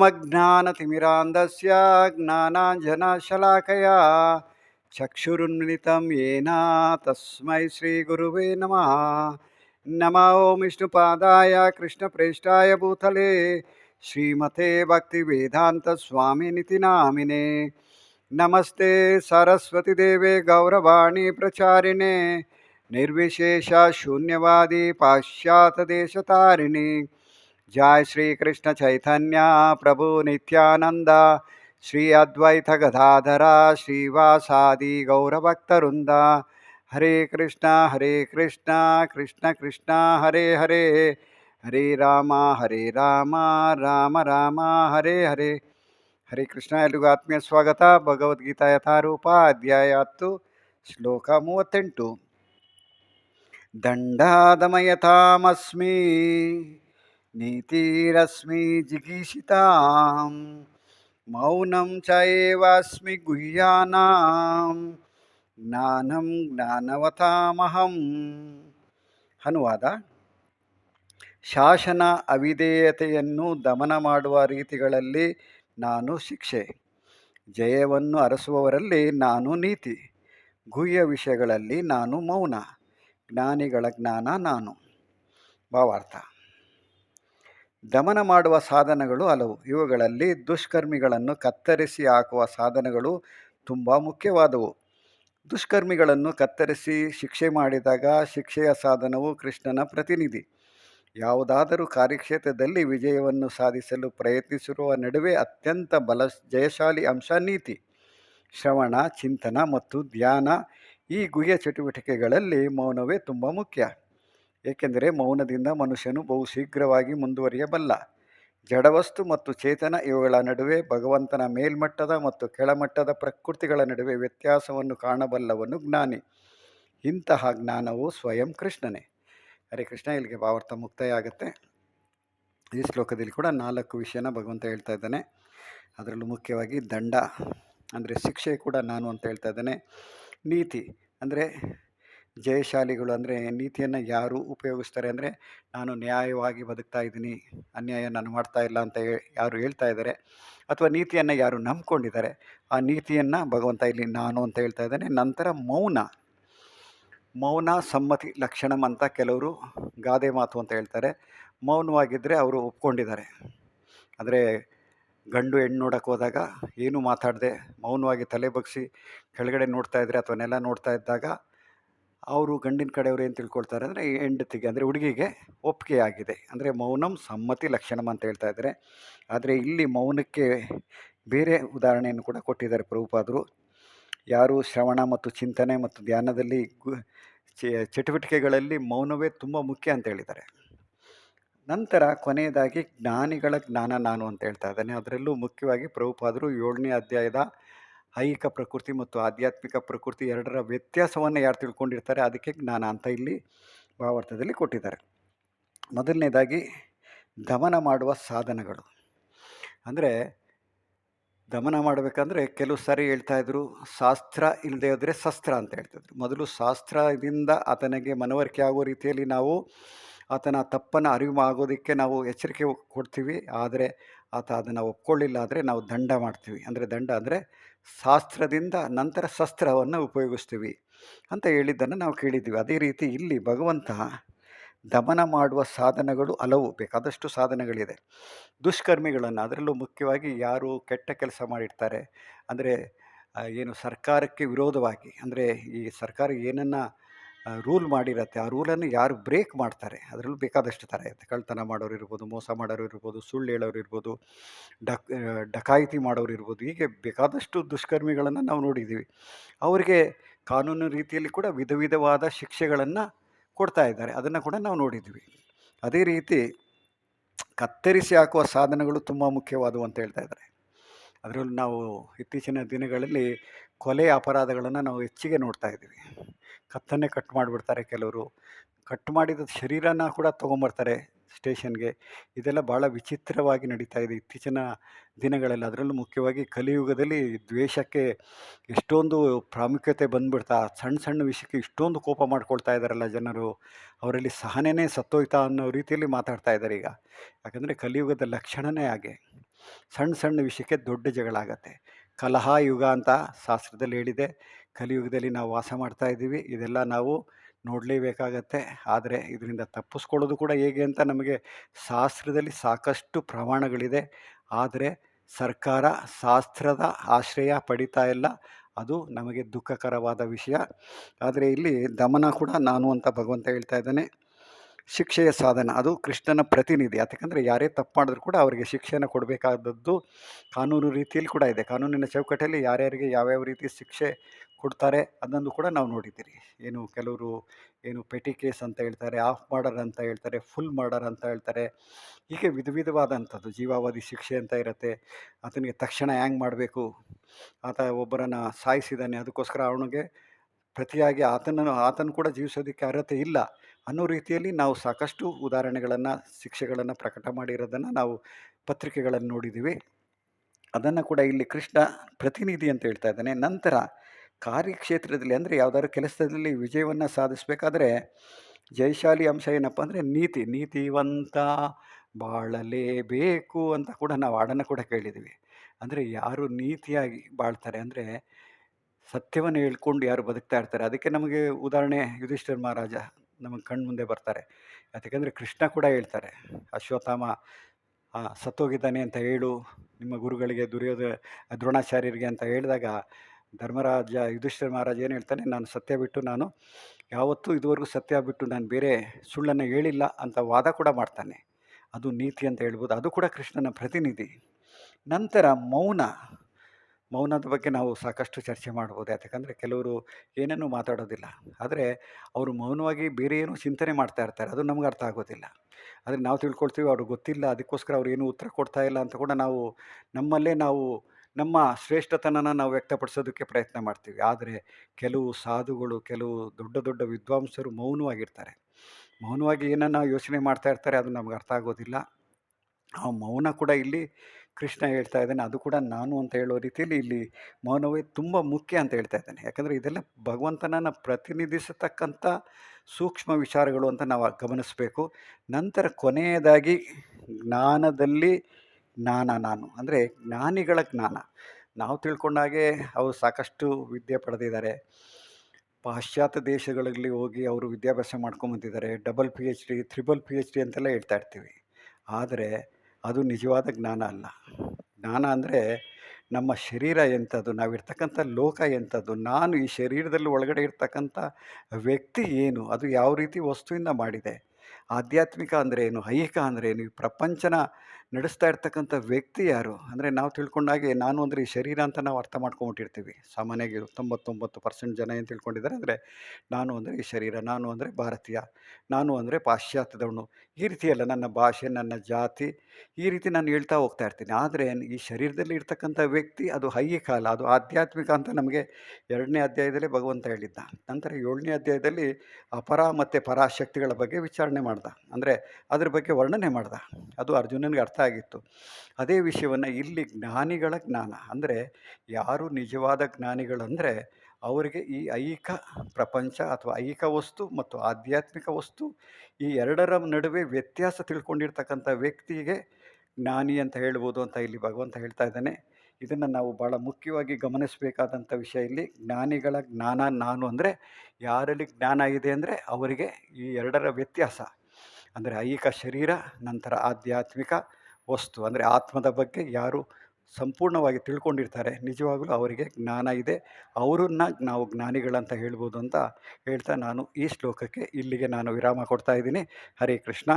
ओमज्ञानतिमिरान्धस्य ज्ञानाञ्जनशलाकया चक्षुरुन्मिलितं येन तस्मै श्रीगुरुवे नमः। नमः ॐ विष्णुपादाय कृष्णप्रेष्ठाय भूतले श्रीमते भक्तिवेदान्तस्वामिनिति नामिने नमस्ते सरस्वतीदेवे गौरवाणी प्रचारिणे निर्विशेषशून्यवादी पाश्चात्यदेशतारिणी जय श्री कृष्ण चैतन्य प्रभु नित्यानंद श्री अद्वैत गदाधर श्रीवासादि गौरभक्तवृंद हरे कृष्ण हरे कृष्ण कृष्ण कृष्ण हरे हरे हरे ರಾಮ ಹರೇ ರಾಮ ರಾಮ ರಾಮ ಹರೇ ಹರೇ ಹರೇ ಕೃಷ್ಣ ಎಲ್ರಿಗೂ ಆತ್ಮೀಯ ಸ್ವಾಗತ ಭಗವದ್ಗೀತಾ ಯಥಾರೂಪ ಅಧ್ಯಾಯ ಹತ್ತು ಶ್ಲೋಕ ಮೂವತ್ತೆಂಟು ದಂಡಾದಮಯತಾಮಸ್ಮಿ ನೀತಿರಸ್ಮಿ ಜಿಗೀಷಿತಾಂ ಮೌನಂ ಚ ಏವಾಸ್ಮಿ ಗುಹ್ಯಾನಾಂ ಜ್ಞಾನಂ ಜ್ಞಾನವತಾಮಹಂ ಅನುವಾದ ಶಾಸನ ಅವಿಧೇಯತೆಯನ್ನು ದಮನ ಮಾಡುವ ರೀತಿಗಳಲ್ಲಿ ನಾನು ಶಿಕ್ಷೆ, ಜಯವನ್ನು ಅರಸುವವರಲ್ಲಿ ನಾನು ನೀತಿ, ಗುಹ್ಯ ವಿಷಯಗಳಲ್ಲಿ ನಾನು ಮೌನ, ಜ್ಞಾನಿಗಳ ಜ್ಞಾನ ನಾನು. ಭಾವಾರ್ಥ. ದಮನ ಮಾಡುವ ಸಾಧನಗಳು ಹಲವು. ಇವುಗಳಲ್ಲಿ ದುಷ್ಕರ್ಮಿಗಳನ್ನು ಕತ್ತರಿಸಿ ಹಾಕುವ ಸಾಧನಗಳು ತುಂಬ ಮುಖ್ಯವಾದವು. ದುಷ್ಕರ್ಮಿಗಳನ್ನು ಕತ್ತರಿಸಿ ಶಿಕ್ಷೆ ಮಾಡಿದಾಗ ಶಿಕ್ಷೆಯ ಸಾಧನವು ಕೃಷ್ಣನ ಪ್ರತಿನಿಧಿ. ಯಾವುದಾದರೂ ಕಾರ್ಯಕ್ಷೇತ್ರದಲ್ಲಿ ವಿಜಯವನ್ನು ಸಾಧಿಸಲು ಪ್ರಯತ್ನಿಸಿರುವ ನಡುವೆ ಅತ್ಯಂತ ಬಲ ಜಯಶಾಲಿ ಅಂಶ ನೀತಿ. ಶ್ರವಣ, ಚಿಂತನ ಮತ್ತು ಧ್ಯಾನ ಈ ಗುಹ್ಯ ಚಟುವಟಿಕೆಗಳಲ್ಲಿ ಮೌನವೇ ತುಂಬ ಮುಖ್ಯ. ಏಕೆಂದರೆ ಮೌನದಿಂದ ಮನುಷ್ಯನು ಬಹು ಶೀಘ್ರವಾಗಿ ಮುಂದುವರಿಯಬಲ್ಲ. ಜಡವಸ್ತು ಮತ್ತು ಚೇತನ ಇವುಗಳ ನಡುವೆ ಭಗವಂತನ ಮೇಲ್ಮಟ್ಟದ ಮತ್ತು ಕೆಳಮಟ್ಟದ ಪ್ರಕೃತಿಗಳ ನಡುವೆ ವ್ಯತ್ಯಾಸವನ್ನು ಕಾಣಬಲ್ಲವನು ಜ್ಞಾನಿ. ಇಂತಹ ಜ್ಞಾನವು ಸ್ವಯಂ ಕೃಷ್ಣನೇ. ಹರೇ ಕೃಷ್ಣ, ಇಲ್ಲಿಗೆ ಭಾವಾರ್ಥ ಮುಕ್ತಾಯ ಆಗುತ್ತೆ ಈ ಶ್ಲೋಕದಲ್ಲಿ ಕೂಡ ನಾಲ್ಕು ವಿಷಯನ ಭಗವಂತ ಹೇಳ್ತಾ ಇದ್ದಾನೆ. ಅದರಲ್ಲೂ ಮುಖ್ಯವಾಗಿ ದಂಡ, ಅಂದರೆ ಶಿಕ್ಷೆ ಕೂಡ ನಾನು ಅಂತ ಹೇಳ್ತಾ ಇದ್ದಾನೆ. ನೀತಿ, ಅಂದರೆ ಜಯಶಾಲಿಗಳು ಅಂದರೆ ನೀತಿಯನ್ನು ಯಾರು ಉಪಯೋಗಿಸ್ತಾರೆ ಅಂದರೆ ನಾನು ನ್ಯಾಯವಾಗಿ ಬದುಕ್ತಾ ಇದ್ದೀನಿ ಅನ್ಯಾಯ ನಾನು ಮಾಡ್ತಾ ಇಲ್ಲ ಅಂತ ಯಾರು ಹೇಳ್ತಾ ಇದ್ದಾರೆ ಅಥವಾ ನೀತಿಯನ್ನು ಯಾರು ನಂಬ್ಕೊಂಡಿದ್ದಾರೆ, ಆ ನೀತಿಯನ್ನು ಭಗವಂತ ಇಲ್ಲಿ ನಾನು ಅಂತ ಹೇಳ್ತಾ ಇದ್ದಾನೆ. ನಂತರ ಮೌನ. ಮೌನ, ಸಮ್ಮತಿ, ಲಕ್ಷಣಂ ಅಂತ ಕೆಲವರು ಗಾದೆ ಮಾತು ಅಂತ ಹೇಳ್ತಾರೆ. ಮೌನವಾಗಿದ್ದರೆ ಅವರು ಒಪ್ಕೊಂಡಿದ್ದಾರೆ. ಅಂದರೆ ಗಂಡು ಹೆಣ್ಣು ನೋಡೋಕೆ ಹೋದಾಗ ಏನೂ ಮಾತಾಡದೆ ಮೌನವಾಗಿ ತಲೆ ಬಗ್ಸಿ ಕೆಳಗಡೆ ನೋಡ್ತಾ ಇದ್ದರೆ ಅಥವಾ ನೆಲ ನೋಡ್ತಾ ಇದ್ದಾಗ ಅವರು ಗಂಡಿನ ಕಡೆಯವರು ಏನು ತಿಳ್ಕೊಳ್ತಾರೆ ಅಂದರೆ ಹೆಂಡತಿಗೆ, ಅಂದರೆ ಹುಡುಗಿಗೆ ಒಪ್ಪಿಗೆ ಆಗಿದೆ. ಅಂದರೆ ಮೌನಂ ಸಮ್ಮತಿ ಲಕ್ಷಣಂ ಅಂತ ಹೇಳ್ತಾ ಇದ್ದಾರೆ. ಆದರೆ ಇಲ್ಲಿ ಮೌನಕ್ಕೆ ಬೇರೆ ಉದಾಹರಣೆಯನ್ನು ಕೂಡ ಕೊಟ್ಟಿದ್ದಾರೆ ಪ್ರಭುಪಾದರು. ಯಾರು ಶ್ರವಣ ಮತ್ತು ಚಿಂತನೆ ಮತ್ತು ಧ್ಯಾನದಲ್ಲಿ ಚಟುವಟಿಕೆಗಳಲ್ಲಿ ಮೌನವೇ ತುಂಬ ಮುಖ್ಯ ಅಂತ ಹೇಳಿದ್ದಾರೆ. ನಂತರ ಕೊನೆಯದಾಗಿ ಜ್ಞಾನಿಗಳ ಜ್ಞಾನ ನಾನು ಅಂತ ಹೇಳ್ತಾ ಇದ್ದಾನೆ. ಅದರಲ್ಲೂ ಮುಖ್ಯವಾಗಿ ಪ್ರಭುಪಾದರು ಏಳನೇ ಅಧ್ಯಾಯದ ಐಹಿಕ ಪ್ರಕೃತಿ ಮತ್ತು ಆಧ್ಯಾತ್ಮಿಕ ಪ್ರಕೃತಿ ಎರಡರ ವ್ಯತ್ಯಾಸವನ್ನು ಯಾರು ತಿಳ್ಕೊಂಡಿರ್ತಾರೆ ಅದಕ್ಕೆ ಜ್ಞಾನ ಅಂತ ಇಲ್ಲಿ ಭಾವಾರ್ಥದಲ್ಲಿ ಕೊಟ್ಟಿದ್ದಾರೆ. ಮೊದಲನೇದಾಗಿ ದಮನ ಮಾಡುವ ಸಾಧನಗಳು. ಅಂದರೆ ದಮನ ಮಾಡಬೇಕಂದ್ರೆ ಕೆಲವು ಸಾರಿ ಹೇಳ್ತಾ ಇದ್ರು ಶಾಸ್ತ್ರ ಇಲ್ಲದೆ ಹೋದರೆ ಶಸ್ತ್ರ ಅಂತ ಹೇಳ್ತಿದ್ರು ಮೊದಲು ಶಾಸ್ತ್ರದಿಂದ ಆತನಿಗೆ ಮನವರಿಕೆ ಆಗೋ ರೀತಿಯಲ್ಲಿ ನಾವು ಆತನ ತಪ್ಪನ್ನು ಅರಿವು ಆಗೋದಕ್ಕೆ ನಾವು ಎಚ್ಚರಿಕೆ ಕೊಡ್ತೀವಿ. ಆದರೆ ಆತ ಅದನ್ನು ಒಪ್ಕೊಳ್ಳಿಲ್ಲ ಆದರೆ ನಾವು ದಂಡ ಮಾಡ್ತೀವಿ. ಅಂದರೆ ದಂಡ ಅಂದರೆ ಶಾಸ್ತ್ರದಿಂದ ನಂತರ ಶಸ್ತ್ರವನ್ನು ಉಪಯೋಗಿಸ್ತೀವಿ ಅಂತ ಹೇಳಿದ್ದನ್ನು ನಾವು ಕೇಳಿದ್ದೀವಿ. ಅದೇ ರೀತಿ ಇಲ್ಲಿ ಭಗವಂತ ದಮನ ಮಾಡುವ ಸಾಧನಗಳು ಹಲವು, ಬೇಕಾದಷ್ಟು ಸಾಧನಗಳಿದೆ. ದುಷ್ಕರ್ಮಿಗಳನ್ನು ಅದರಲ್ಲೂ ಮುಖ್ಯವಾಗಿ ಯಾರು ಕೆಟ್ಟ ಕೆಲಸ ಮಾಡಿರ್ತಾರೆ, ಅಂದರೆ ಏನು ಸರ್ಕಾರಕ್ಕೆ ವಿರೋಧವಾಗಿ, ಅಂದರೆ ಈ ಸರ್ಕಾರ ಏನನ್ನು ರೂಲ್ ಮಾಡಿರತ್ತೆ. ಆ ರೂಲನ್ನು ಯಾರು ಬ್ರೇಕ್ ಮಾಡ್ತಾರೆ, ಅದರಲ್ಲೂ ಬೇಕಾದಷ್ಟು ಥರ ಇರುತ್ತೆ. ಕಳ್ತನ ಮಾಡೋರು ಇರ್ಬೋದು, ಮೋಸ ಮಾಡೋರು ಇರ್ಬೋದು, ಸುಳ್ಳು ಹೇಳೋರು ಇರ್ಬೋದು, ಡಕ್ ಡಕಾಯಿತಿ ಮಾಡೋರು ಇರ್ಬೋದು, ಹೀಗೆ ಬೇಕಾದಷ್ಟು ದುಷ್ಕರ್ಮಿಗಳನ್ನು ನಾವು ನೋಡಿದ್ದೀವಿ. ಅವರಿಗೆ ಕಾನೂನು ರೀತಿಯಲ್ಲಿ ಕೂಡ ವಿಧ ವಿಧವಾದ ಶಿಕ್ಷೆಗಳನ್ನು ಕೊಡ್ತಾ ಇದ್ದಾರೆ. ಅದನ್ನು ಕೂಡ ನಾವು ನೋಡಿದ್ವಿ ಅದೇ ರೀತಿ ಕತ್ತರಿಸಿ ಹಾಕುವ ಸಾಧನಗಳು ತುಂಬ ಮುಖ್ಯವಾದವು ಅಂತ ಹೇಳ್ತಾ ಇದ್ದಾರೆ. ಅದರಲ್ಲೂ ನಾವು ಇತ್ತೀಚಿನ ದಿನಗಳಲ್ಲಿ ಕೊಲೆ ಅಪರಾಧಗಳನ್ನು ನಾವು ಹೆಚ್ಚಿಗೆ ನೋಡ್ತಾ ಇದ್ದೀವಿ. ಕತ್ತನ್ನೇ ಕಟ್ ಮಾಡಿಬಿಡ್ತಾರೆ ಕೆಲವರು. ಕಟ್ ಮಾಡಿದ ಶರೀರನ ಕೂಡ ತೊಗೊಂಬರ್ತಾರೆ ಸ್ಟೇಷನ್ಗೆ. ಇದೆಲ್ಲ ಭಾಳ ವಿಚಿತ್ರವಾಗಿ ನಡೀತಾ ಇದೆ. ಇತ್ತೀಚಿನ ದಿನಗಳಲ್ಲಿ ಅದರಲ್ಲೂ ಮುಖ್ಯವಾಗಿ ಕಲಿಯುಗದಲ್ಲಿ ದ್ವೇಷಕ್ಕೆ ಎಷ್ಟೊಂದು ಪ್ರಾಮುಖ್ಯತೆ ಬಂದುಬಿಡ್ತಾ ಸಣ್ಣ ಸಣ್ಣ ವಿಷಯಕ್ಕೆ ಇಷ್ಟೊಂದು ಕೋಪ ಮಾಡ್ಕೊಳ್ತಾ ಇದ್ದಾರಲ್ಲ ಜನರು. ಅವರಲ್ಲಿ ಸಹನೆನೇ ಸತ್ತೋಯ್ತಾ ಅನ್ನೋ ರೀತಿಯಲ್ಲಿ ಮಾತಾಡ್ತಾ ಇದ್ದಾರೆ ಈಗ. ಯಾಕಂದರೆ ಕಲಿಯುಗದ ಲಕ್ಷಣವೇ ಹಾಗೆ. ಸಣ್ಣ ಸಣ್ಣ ವಿಷಯಕ್ಕೆ ದೊಡ್ಡ ಜಗಳ ಆಗತ್ತೆ ಕಲಹ ಯುಗ ಅಂತ ಶಾಸ್ತ್ರದಲ್ಲಿ ಹೇಳಿದೆ. ಕಲಿಯುಗದಲ್ಲಿ ನಾವು ವಾಸ ಮಾಡ್ತಾ ಇದ್ದೀವಿ. ಇದೆಲ್ಲ ನಾವು ನೋಡಲೇಬೇಕಾಗತ್ತೆ. ಆದರೆ ಇದರಿಂದ ತಪ್ಪಿಸ್ಕೊಳ್ಳೋದು ಕೂಡ ಹೇಗೆ ಅಂತ ನಮಗೆ ಶಾಸ್ತ್ರದಲ್ಲಿ ಸಾಕಷ್ಟು ಪ್ರಮಾಣಗಳಿದೆ. ಆದರೆ ಸರ್ಕಾರ ಶಾಸ್ತ್ರದ ಆಶ್ರಯ ಪಡಿತಾ ಇಲ್ಲ. ಅದು ನಮಗೆ ದುಃಖಕರವಾದ ವಿಷಯ. ಆದರೆ ಇಲ್ಲಿ ದಮನ ಕೂಡ ನಾನು ಅಂತ ಭಗವಂತ ಹೇಳ್ತಾ ಇದ್ದಾನೆ. ಶಿಕ್ಷೆಯ ಸಾಧನ. ಅದು ಕೃಷ್ಣನ ಪ್ರತಿನಿಧಿ. ಯಾಕಂದರೆ ಯಾರೇ ತಪ್ಪು ಮಾಡಿದ್ರು ಕೂಡ ಅವರಿಗೆ ಶಿಕ್ಷೆಯನ್ನು ಕೊಡಬೇಕಾದದ್ದು ಕಾನೂನು ರೀತಿಯಲ್ಲಿ ಕೂಡ ಇದೆ. ಕಾನೂನಿನ ಚೌಕಟ್ಟಲ್ಲಿ ಯಾರ್ಯಾರಿಗೆ ಯಾವ್ಯಾವ ರೀತಿ ಶಿಕ್ಷೆ ಕೊಡ್ತಾರೆ ಅದನ್ನು ಕೂಡ ನಾವು ನೋಡಿದ್ದೀರಿ. ಏನು ಕೆಲವರು ಏನು ಪೆಟಿ ಕೇಸ್ ಅಂತ ಹೇಳ್ತಾರೆ, ಆಫ್ ಮರ್ಡರ್ ಅಂತ ಹೇಳ್ತಾರೆ, ಫುಲ್ ಮರ್ಡರ್ ಅಂತ ಹೇಳ್ತಾರೆ. ಹೀಗೆ ವಿಧ ವಿಧವಾದಂಥದ್ದು. ಜೀವಾವಧಿ ಶಿಕ್ಷೆ ಅಂತ ಇರುತ್ತೆ. ಆತನಿಗೆ ತಕ್ಷಣ ಹ್ಯಾಂಗ್ ಮಾಡಬೇಕು? ಆತ ಒಬ್ಬರನ್ನು ಸಾಯಿಸಿದ್ದಾನೆ. ಅದಕ್ಕೋಸ್ಕರ ಅವನಿಗೆ ಪ್ರತಿಯಾಗಿ ಆತನನ್ನು, ಆತನ ಕೂಡ ಜೀವಿಸೋದಕ್ಕೆ ಅರ್ಹತೆ ಇಲ್ಲ. ಅನ್ನೋ ರೀತಿಯಲ್ಲಿ ನಾವು ಸಾಕಷ್ಟು ಉದಾಹರಣೆಗಳನ್ನು, ಶಿಕ್ಷೆಗಳನ್ನು ಪ್ರಕಟ ಮಾಡಿರೋದನ್ನು ನಾವು ಪತ್ರಿಕೆಗಳನ್ನು ನೋಡಿದ್ದೀವಿ ಅದನ್ನು ಕೂಡ ಇಲ್ಲಿ ಕೃಷ್ಣ ಪ್ರತಿನಿಧಿ ಅಂತ ಹೇಳ್ತಾ ಇದ್ದಾನೆ. ನಂತರ ಕಾರ್ಯಕ್ಷೇತ್ರದಲ್ಲಿ ಅಂದರೆ ಯಾವುದಾದ್ರು ಕೆಲಸದಲ್ಲಿ ವಿಜಯವನ್ನು ಸಾಧಿಸಬೇಕಾದ್ರೆ ಜಯಶಾಲಿ ಅಂಶ ಏನಪ್ಪ ಅಂದರೆ ನೀತಿ, ನೀತಿವಂತ ಬಾಳಲೇಬೇಕು ಅಂತ ಕೂಡ ನಾವು ಹಾಡನ್ನು ಕೂಡ ಕೇಳಿದ್ದೀವಿ ಅಂದರೆ ಯಾರು ನೀತಿಯಾಗಿ ಬಾಳ್ತಾರೆ ಅಂದರೆ ಸತ್ಯವನ್ನು ಹೇಳ್ಕೊಂಡು ಯಾರು ಬದುಕ್ತಾ ಇರ್ತಾರೆ. ಅದಕ್ಕೆ ನಮಗೆ ಉದಾಹರಣೆ ಯುಧಿಷ್ಠಿರ ಮಹಾರಾಜ. ನಮಗೆ ಕಣ್ಣು ಮುಂದೆ ಬರ್ತಾರೆ. ಯಾಕೆಂದರೆ ಕೃಷ್ಣ ಕೂಡ ಹೇಳ್ತಾರೆ, ಅಶ್ವತ್ಥಾಮ ಸತ್ತೋಗಿದ್ದಾನೆ ಅಂತ ಹೇಳು. ನಿಮ್ಮ ಗುರುಗಳಿಗೆ ದುರ್ಯೋಧ, ದ್ರೋಣಾಚಾರ್ಯರಿಗೆ ಅಂತ ಹೇಳಿದಾಗ ಧರ್ಮರಾಜ ಯುಧಿಷ್ಠಿರ ಮಹಾರಾಜ ಏನು ಹೇಳ್ತಾನೆ, ನಾನು ಸತ್ಯ ಬಿಟ್ಟು ನಾನು ಯಾವತ್ತೂ ಇದುವರೆಗೂ ಸತ್ಯ ಬಿಟ್ಟು ನಾನು ಬೇರೆ ಸುಳ್ಳನ್ನು ಹೇಳಿಲ್ಲ ಅಂತ ವಾದ ಕೂಡ ಮಾಡ್ತಾನೆ. ಅದು ನೀತಿ ಅಂತ ಹೇಳ್ಬೋದು. ಅದು ಕೂಡ ಕೃಷ್ಣನ ಪ್ರತಿನಿಧಿ. ನಂತರ ಮೌನ. ಮೌನದ ಬಗ್ಗೆ ನಾವು ಸಾಕಷ್ಟು ಚರ್ಚೆ ಮಾಡ್ಬೋದು? ಯಾಕಂದರೆ ಕೆಲವರು ಏನನ್ನು ಮಾತಾಡೋದಿಲ್ಲ. ಆದರೆ ಅವರು ಮೌನವಾಗಿ ಬೇರೆ ಏನೋ ಚಿಂತನೆ ಮಾಡ್ತಾ ಇರ್ತಾರೆ. ಅದು ನಮ್ಗೆ ಅರ್ಥ ಆಗೋದಿಲ್ಲ. ಆದರೆ ನಾವು ತಿಳ್ಕೊಳ್ತೀವಿ, ಅವ್ರಿಗೆ ಗೊತ್ತಿಲ್ಲ. ಅದಕ್ಕೋಸ್ಕರ ಅವ್ರು ಏನು ಉತ್ತರ ಕೊಡ್ತಾ ಇಲ್ಲ ಅಂತ ಕೂಡ ನಾವು ನಮ್ಮಲ್ಲೇ ನಾವು ನಮ್ಮ ಶ್ರೇಷ್ಠತನನ ನಾವು ವ್ಯಕ್ತಪಡಿಸೋದಕ್ಕೆ ಪ್ರಯತ್ನ ಮಾಡ್ತೀವಿ. ಆದರೆ ಕೆಲವು ಸಾಧುಗಳು, ಕೆಲವು ದೊಡ್ಡ ದೊಡ್ಡ ವಿದ್ವಾಂಸರು ಮೌನವಾಗಿರ್ತಾರೆ. ಮೌನವಾಗಿ ಏನನ್ನ ಯೋಚನೆ ಮಾಡ್ತಾ ಇರ್ತಾರೆ, ಅದು ನಮ್ಗೆ ಅರ್ಥ ಆಗೋದಿಲ್ಲ. ಆ ಮೌನ ಕೂಡ ಇಲ್ಲಿ ಕೃಷ್ಣ ಹೇಳ್ತಾ ಇದ್ದಾನೆ. ಅದು ಕೂಡ ನಾನು ಅಂತ ಹೇಳೋ ರೀತಿಯಲ್ಲಿ ಇಲ್ಲಿ ಮೌನವೇ ತುಂಬ ಮುಖ್ಯ ಅಂತ ಹೇಳ್ತಾ ಇದ್ದಾನೆ. ಯಾಕಂದರೆ ಇದೆಲ್ಲ ಭಗವಂತನನ್ನು ಪ್ರತಿನಿಧಿಸತಕ್ಕಂಥ ಸೂಕ್ಷ್ಮ ವಿಚಾರಗಳು ಅಂತ ನಾವು ಗಮನಿಸಬೇಕು. ನಂತರ ಕೊನೆಯದಾಗಿ ಜ್ಞಾನದಲ್ಲಿ ಜ್ಞಾನ ನಾನು. ಅಂದರೆ ಜ್ಞಾನಿಗಳ ಜ್ಞಾನ. ನಾವು ತಿಳ್ಕೊಂಡಾಗೆ ಅವರು ಸಾಕಷ್ಟು ವಿದ್ಯೆ ಪಡೆದಿದ್ದಾರೆ. ಪಾಶ್ಚಾತ್ಯ ದೇಶಗಳಲ್ಲಿ ಹೋಗಿ ಅವರು ವಿದ್ಯಾಭ್ಯಾಸ ಮಾಡ್ಕೊಂಬಂದಿದ್ದಾರೆ double P H D triple P H D ಅಂತೆಲ್ಲ ಹೇಳ್ತಾ ಇರ್ತೀವಿ. ಆದರೆ ಅದು ನಿಜವಾದ ಜ್ಞಾನ ಅಲ್ಲ. ಜ್ಞಾನ ಅಂದರೆ ನಮ್ಮ ಶರೀರ ಎಂಥದ್ದು, ನಾವಿರ್ತಕ್ಕಂಥ ಲೋಕ ಎಂಥದ್ದು, ನಾನು ಈ ಶರೀರದಲ್ಲಿ ಒಳಗಡೆ ಇರ್ತಕ್ಕಂಥ ವ್ಯಕ್ತಿ ಏನು, ಅದು ಯಾವ ರೀತಿ ವಸ್ತುವಿಂದ ಮಾಡಿದೆ, ಆಧ್ಯಾತ್ಮಿಕ ಅಂದರೆ ಏನು, ಐಹಿಕ ಅಂದರೆ ಏನು, ಈ ಪ್ರಪಂಚನ ನಡೆಸ್ತಾ ಇರ್ತಕ್ಕಂಥ ವ್ಯಕ್ತಿ ಯಾರು? ಅಂದರೆ ನಾವು ತಿಳ್ಕೊಂಡಾಗೆ ನಾನು ಅಂದರೆ ಈ ಶರೀರ ಅಂತ ನಾವು ಅರ್ಥ ಮಾಡ್ಕೊಂಬಿಟ್ಟಿರ್ತೀವಿ. ಸಾಮಾನ್ಯವಾಗಿ ತೊಂಬತ್ತೊಂಬತ್ತು ಪರ್ಸೆಂಟ್ ಜನ ಏನು ತಿಳ್ಕೊಂಡಿದ್ದಾರೆ ಅಂದರೆ ನಾನು ಅಂದರೆ ಈ ಶರೀರ, ನಾನು ಅಂದರೆ ಭಾರತೀಯ, ನಾನು ಅಂದರೆ ಪಾಶ್ಚಾತ್ಯದವನು. ಈ ರೀತಿಯಲ್ಲ ನನ್ನ ಭಾಷೆ, ನನ್ನ ಜಾತಿ, ಈ ರೀತಿ ನಾನು ಹೇಳ್ತಾ ಹೋಗ್ತಾ ಇರ್ತೀನಿ. ಆದರೆ ಈ ಶರೀರದಲ್ಲಿ ಇರ್ತಕ್ಕಂಥ ವ್ಯಕ್ತಿ ಅದು ಹೈಯ ಕಾಲ, ಅದು ಆಧ್ಯಾತ್ಮಿಕ ಅಂತ ನಮಗೆ ಎರಡನೇ ಅಧ್ಯಾಯದಲ್ಲಿ ಭಗವಂತ ಹೇಳಿದ್ದ. ನಂತರ ಏಳನೇ ಅಧ್ಯಾಯದಲ್ಲಿ ಅಪರ ಮತ್ತು ಪರಾಶಕ್ತಿಗಳ ಬಗ್ಗೆ ವಿಚಾರಣೆ ಮಾಡ್ದ. ಅಂದರೆ ಅದ್ರ ಬಗ್ಗೆ ವರ್ಣನೆ ಮಾಡ್ದ. ಅದು ಅರ್ಜುನನಿಗೆ ಆಗಿತ್ತು ಅದೇ ವಿಷಯವನ್ನು ಇಲ್ಲಿ ಜ್ಞಾನಿಗಳ ಜ್ಞಾನ. ಅಂದರೆ ಯಾರು ನಿಜವಾದ ಜ್ಞಾನಿಗಳಂದರೆ ಅವರಿಗೆ ಈ ಐಹಿಕ ಪ್ರಪಂಚ ಅಥವಾ ಐಹಿಕ ವಸ್ತು ಮತ್ತು ಆಧ್ಯಾತ್ಮಿಕ ವಸ್ತು ಈ ಎರಡರ ನಡುವೆ ವ್ಯತ್ಯಾಸ ತಿಳ್ಕೊಂಡಿರ್ತಕ್ಕಂಥ ವ್ಯಕ್ತಿಗೆ ಜ್ಞಾನಿ ಅಂತ ಹೇಳ್ಬೋದು ಅಂತ ಇಲ್ಲಿ ಭಗವಂತ ಹೇಳ್ತಾ ಇದ್ದಾನೆ. ಇದನ್ನು ನಾವು ಭಾಳ ಮುಖ್ಯವಾಗಿ ಗಮನಿಸಬೇಕಾದಂಥ ವಿಷಯ ಇಲ್ಲಿ. ಜ್ಞಾನಿಗಳ ಜ್ಞಾನ ನಾನು ಅಂದರೆ ಯಾರಲ್ಲಿ ಜ್ಞಾನ ಇದೆ ಅಂದರೆ ಅವರಿಗೆ ಈ ಎರಡರ ವ್ಯತ್ಯಾಸ. ಅಂದರೆ ಐಹಿಕ ಶರೀರ, ನಂತರ ಆಧ್ಯಾತ್ಮಿಕ ವಸ್ತು. ಅಂದರೆ ಆತ್ಮದ ಬಗ್ಗೆ ಯಾರು ಸಂಪೂರ್ಣವಾಗಿ ತಿಳ್ಕೊಂಡಿರ್ತಾರೆ. ನಿಜವಾಗಲೂ ಅವರಿಗೆ ಜ್ಞಾನ ಇದೆ. ಅವರನ್ನು ನಾವು ಜ್ಞಾನಿಗಳಂತ ಹೇಳ್ಬೋದು ಅಂತ ಹೇಳ್ತಾ ನಾನು ಈ ಶ್ಲೋಕಕ್ಕೆ ಇಲ್ಲಿಗೆ ನಾನು ವಿರಾಮ ಕೊಡ್ತಾ ಇದ್ದೀನಿ. ಹರೇ ಕೃಷ್ಣ.